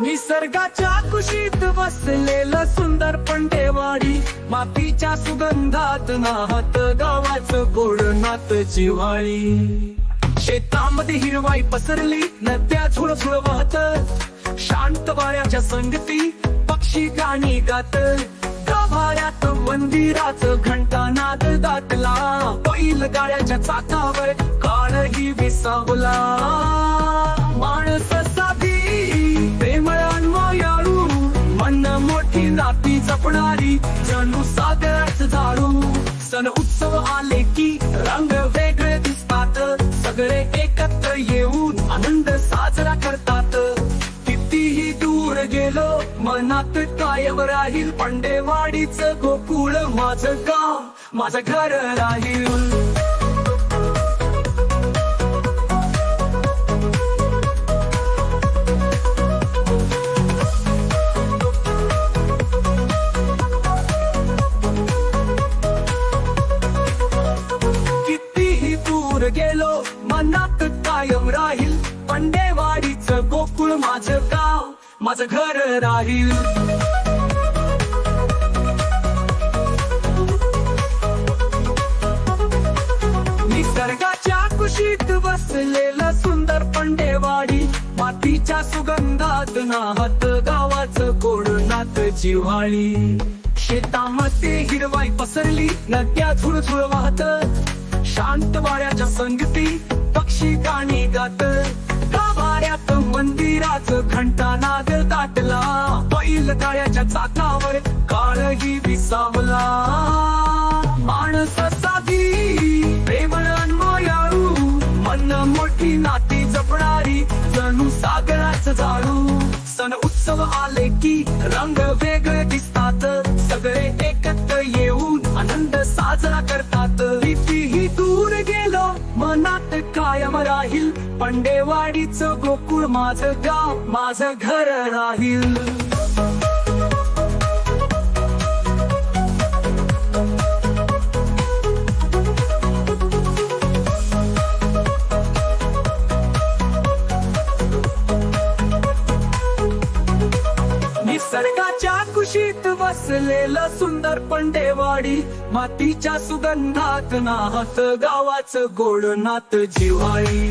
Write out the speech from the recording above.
निसर्गाच्या कुशीत बसलेलं सुंदर पंडेवाडी मातीच्या सुगंधात नाहत गावाचं गोड नात जिवाळी शेतामध्ये हिरवाई पसरली नद्या झुळझुळ वाहत. शांत वाऱ्याच्या संगती पक्षी गाणी गात. गाभाऱ्यात मंदिराच बैल चाकावर काळही विसावला. माणस साधी प्रेमळ मायाळू मन मोठी नाती जपणारी जणू सागराच झाडू सण उत्सव आले की रंग वेगळे दिसतात. सगळे एकत्र येऊन आनंद साजरा करतात. कितीही दूर गेलो मनात कायम राहील पंडेवाडीच गोकुळ. माझं गाव माझं घर राहील. कायम राहील. पंडेवाडीच गोकुळ माझं गाव माझं घर राहील. निसर्गाच्या कुशीत बसलेलं सुंदर पंडेवाडी मातीच्या सुगंधात नाहत गावाचं गोड नात जिव्हाळी. शेतामध्ये हिरवाई पसरली नद्या झुळझुळ वाहत. शांत वाऱ्याच्या संगती पक्षी गाणी गात गाभाऱ्यात घंटा घंटानाद दाटला बैल गाळ्याच्या चाकावर काळही विसावला. माणस साधी प्रेमळ मायाळू मन मोठी नाती जपणारी जणू सागराच झाडू सण उत्सव आले की रंग वेगळे पंडेवाडीचं गोकुळ माझं गाव माझं घर राहील. निसर्गाच्या कुशीत बसलेलं सुंदर पंडेवाडी मातीच्या सुगंधात नाहत गावाचं गोड नात जिवाई